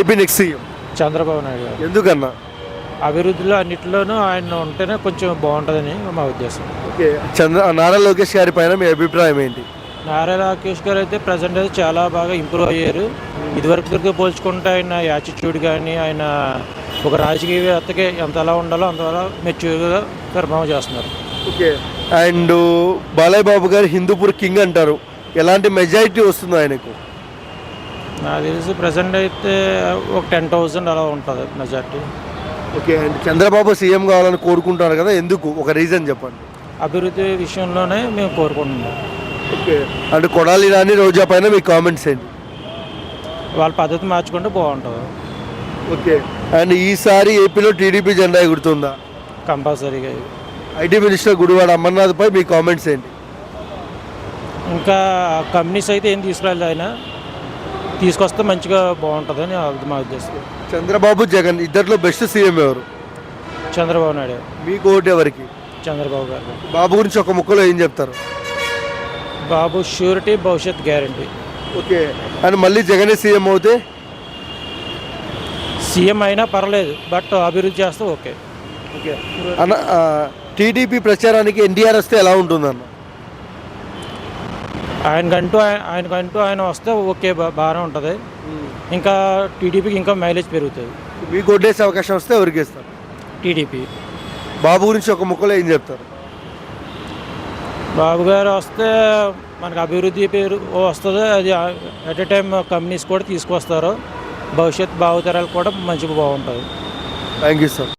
AP next CM Chandrababu Naidu గారు. ఎందుకన్నా? అభివృద్ధిలో అన్నింటిలోనూ ఆయన ఉంటేనే కొంచెం బాగుంటుందని మా ఉద్దేశం. ఓకే. చంద్ర నారా లోకేష్ గారి పైన మీ అభిప్రాయం ఏంటి? నారా రాకేష్ గారు అయితే ప్రజెంట్ అయితే చాలా బాగా ఇంప్రూవ్ అయ్యారు. ఇదివరకు పోల్చుకుంటే ఆయన యాటిట్యూడ్ కానీ ఆయన ఒక రాజకీయవేత్తకి ఎంత ఎలా ఉండాలో అంతలా మెచ్యూర్గా పెర్ఫామ్ చేస్తున్నారు. ఓకే. అండ్ బాలయ్య బాబు గారు హిందూపూర్ కింగ్ అంటారు. ఎలాంటి మెజారిటీ వస్తుంది ఆయనకు? నాకు తెలిసి ప్రజెంట్ అయితే ఒక టెన్ థౌజండ్ అలా ఉంటుంది majority okay and Chandrababu CM కావాలని కోరుకుంటారు కదా ఎందుకు? ఒక రీజన్ చెప్పండి. అభివృద్ధి విషయంలోనే మేము కోరుకుంటున్నాం. ఓకే అండ్ కొడాలి రాని రోజా పైన మీ కామెంట్స్ ఏంటి? వాళ్ళ పద్ధతి మార్చుకుంటే బాగుంటుంది. ఓకే అండ్ ఈసారి ఏపీలో టీడీపీ జెండా ఎగురుతుందా? కంపల్సరీగా ఐటీ మినిస్టర్ గుడివాడ అమర్నాథ్ పై మీ కామెంట్స్ ఏంటి? ఇంకా కంపెనీస్ అయితే ఏం తీసుకురాలేదు ఆయన. తీసుకొస్తే మంచిగా బాగుంటుందని అది మా ఉద్దేశం చంద్రబాబు జగన్ ఇద్దరిలో బెస్ట్ సీఎం ఎవరు? చంద్రబాబు నాయుడు. మీకు ఓటు ఎవరికి? చంద్రబాబు గారు. బాబు గురించి ఒక ముక్కలో ఏం చెప్తారు? బాబు షూరిటీ భవిష్యత్ గ్యారంటీ ఓకే. అండ్ మళ్ళీ జగనే సీఎం అవుతే? సీఎం అయినా పర్లేదు బట్ అభివృద్ధి చేస్తే ఓకే. ఓకే. అన్న టీడీపీ ప్రచారానికి ఎన్టీఆర్ వస్తే ఎలా ఉంటుందన్న? ఆయనకంటూ ఆయ- ఆయనకంటూ ఆయన వస్తే ఓకే బాగానే ఉంటుంది. ఇంకా టీడీపీకి ఇంకా మైలేజ్ పెరుగుతుంది. మీకు ఓటేసే అవకాశం వస్తే ఎవరికి ఇస్తారు టీడీపీ. బాబు గురించి ఒక ముక్కలో ఏం చెప్తారు? బాబు గారు వస్తే మనకు అభివృద్ధి పేరు వస్తుంది. అది అట్ ఏ టైం కంపెనీస్ కూడా తీసుకొస్తారు. భవిష్యత్ భావితరాలు కూడా మంచిగా బాగుంటుంది. Thank you sir.